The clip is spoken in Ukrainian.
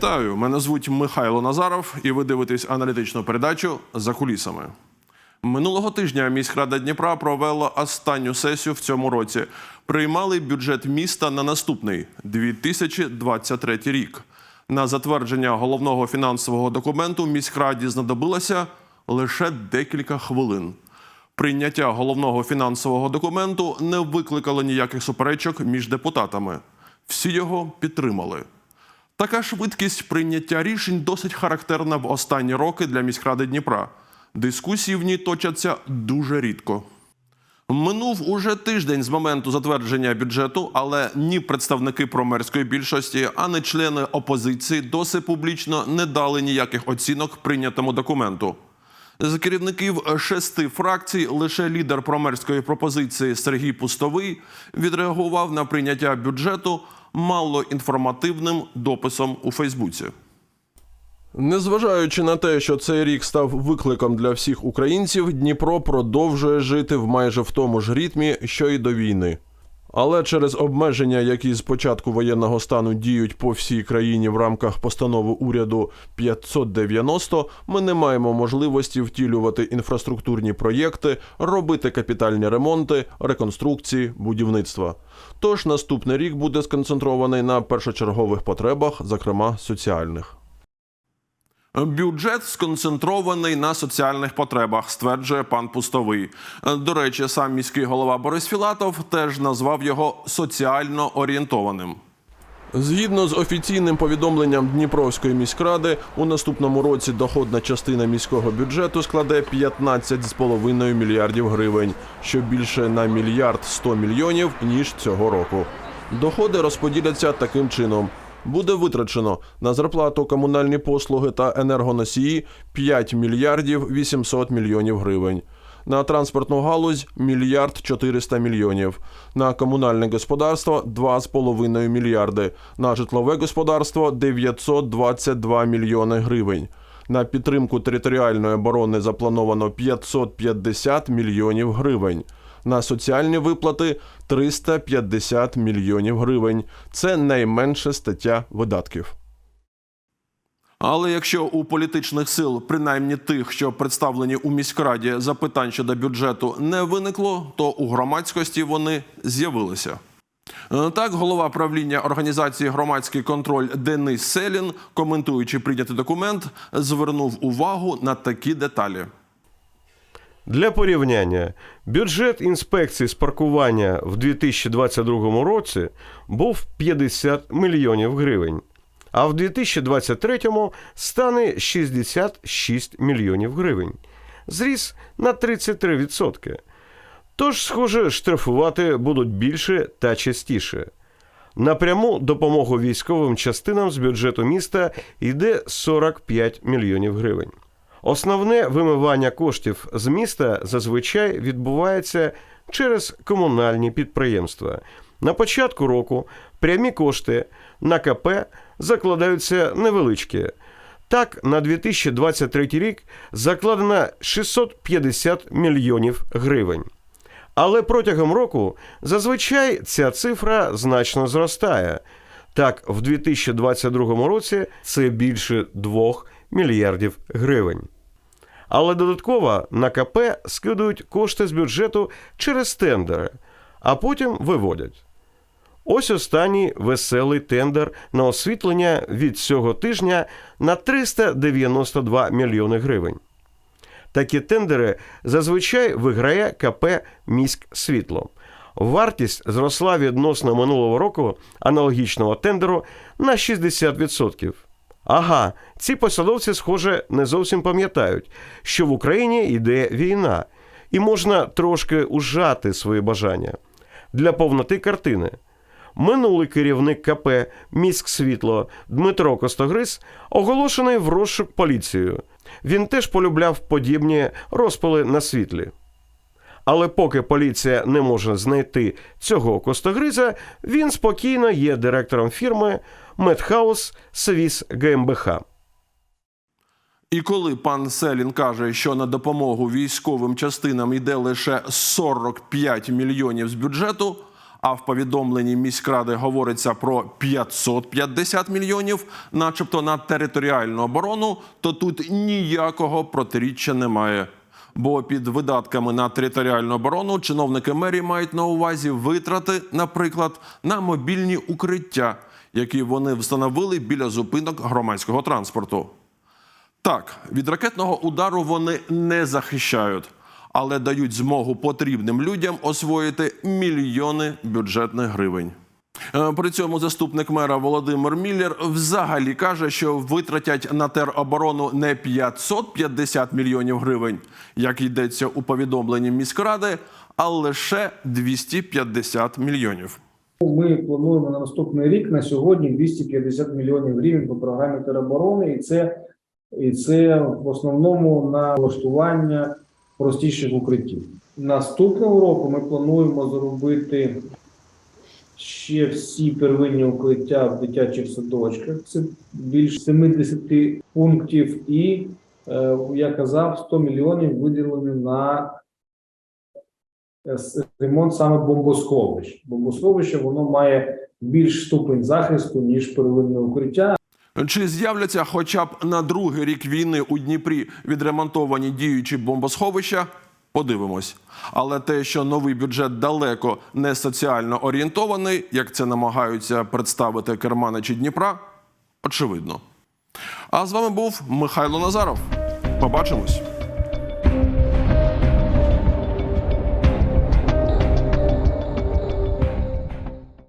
Вітаю! Мене звуть Михайло Назаров, і ви дивитесь аналітичну передачу за кулісами. Минулого тижня міськрада Дніпра провела останню сесію в цьому році. Приймали бюджет міста на наступний 2023 рік. На затвердження головного фінансового документу міськраді знадобилося лише декілька хвилин. Прийняття головного фінансового документу не викликало ніяких суперечок між депутатами. Всі його підтримали. Така швидкість прийняття рішень досить характерна в останні роки для міськради Дніпра. Дискусії в ній точаться дуже рідко. Минув уже тиждень з моменту затвердження бюджету, але ні представники промерської більшості, ані члени опозиції досі публічно не дали ніяких оцінок прийнятому документу. З керівників шести фракцій лише лідер промерської пропозиції Сергій Пустовий відреагував на прийняття бюджету малоінформативним дописом у Фейсбуці. Незважаючи на те, що цей рік став викликом для всіх українців, Дніпро продовжує жити в майже в тому ж ритмі, що й до війни. Але через обмеження, які з початку воєнного стану діють по всій країні в рамках постанови уряду 590, ми не маємо можливості втілювати інфраструктурні проєкти, робити капітальні ремонти, реконструкції, будівництва. Тож наступний рік буде сконцентрований на першочергових потребах, зокрема соціальних. Бюджет сконцентрований на соціальних потребах, стверджує пан Пустовий. До речі, сам міський голова Борис Філатов теж назвав його соціально орієнтованим. Згідно з офіційним повідомленням Дніпровської міськради, у наступному році доходна частина міського бюджету складе 15,5 мільярдів гривень, що більше на мільярд 100 мільйонів ніж цього року. Доходи розподіляться таким чином. Буде витрачено на зарплату, комунальні послуги та енергоносії 5 мільярдів 800 мільйонів гривень. На транспортну галузь мільярд 400 мільйонів. На комунальне господарство 2,5 мільярди. На житлове господарство 922 мільйони гривень. На підтримку територіальної оборони заплановано 550 мільйонів гривень. На соціальні виплати 350 мільйонів гривень. Це найменша стаття видатків. Але якщо у політичних сил, принаймні тих, що представлені у міськраді, запитань щодо бюджету не виникло, то у громадськості вони з'явилися. Е, Так, голова правління організації громадський контроль Денис Селін, коментуючи прийнятий документ, звернув увагу на такі деталі. Для порівняння, бюджет інспекції з паркування в 2022 році був 50 мільйонів гривень, а в 2023 стане 66 мільйонів гривень. Зріс на 33%. Тож, схоже, штрафувати будуть більше та частіше. На пряму допомогу військовим частинам з бюджету міста йде 45 мільйонів гривень. Основне вимивання коштів з міста зазвичай відбувається через комунальні підприємства. На початку року прямі кошти на КП закладаються невеличкі. Так, на 2023 рік закладено 650 мільйонів гривень. Але протягом року зазвичай ця цифра значно зростає. Так, в 2022 році це більше 2 мільярдів гривень. Але додатково на КП скидують кошти з бюджету через тендери, а потім виводять. Ось останній веселий тендер на освітлення від цього тижня на 392 мільйони гривень. Такі тендери зазвичай виграє КП Міськ Світло. Вартість зросла відносно минулого року аналогічного тендеру на 60%. Ага, ці посадовці, схоже, не зовсім пам'ятають, що в Україні йде війна, і можна трошки ужати свої бажання. Для повноти картини. Минулий керівник КП Міськсвітло Дмитро Костогриз оголошений в розшук поліцією. Він теж полюбляв подібні розпали на світлі. Але поки поліція не може знайти цього костогриза, він спокійно є директором фірми Медхаус Свіс ГМБХ. І коли пан Селін каже, що на допомогу військовим частинам йде лише 45 мільйонів з бюджету, А в повідомленні міськради говориться про 550 мільйонів, начебто на територіальну оборону, то тут ніякого протиріччя немає. Бо під видатками на територіальну оборону чиновники мерії мають на увазі витрати, наприклад, на мобільні укриття, які вони встановили біля зупинок громадського транспорту. Так, від ракетного удару вони не захищають, але дають змогу потрібним людям освоїти мільйони бюджетних гривень. Е, При цьому заступник мера Володимир Міллер взагалі каже, що витратять на тероборону не 550 мільйонів гривень, як йдеться у повідомленні міськради, а лише 250 мільйонів. Ми плануємо на наступний рік на сьогодні 250 мільйонів гривень по програмі тероборони, і це, і це в основному на влаштування простіших укриттів. Наступного року ми плануємо зробити ще всі первинні укриття в дитячих садочках. Це більш 70 пунктів, і е, я казав, 100 мільйонів виділені на е, ремонт саме бомбосховищ. Бомбосховище воно має більш ступень захисту, ніж первинне укриття. Чи з'являться хоча б на другий рік війни у Дніпрі відремонтовані діючі бомбосховища? Подивимось. Але те, що новий бюджет далеко не соціально орієнтований, як це намагаються представити керманичі Дніпра, очевидно. А з вами був Михайло Назаров. Побачимось.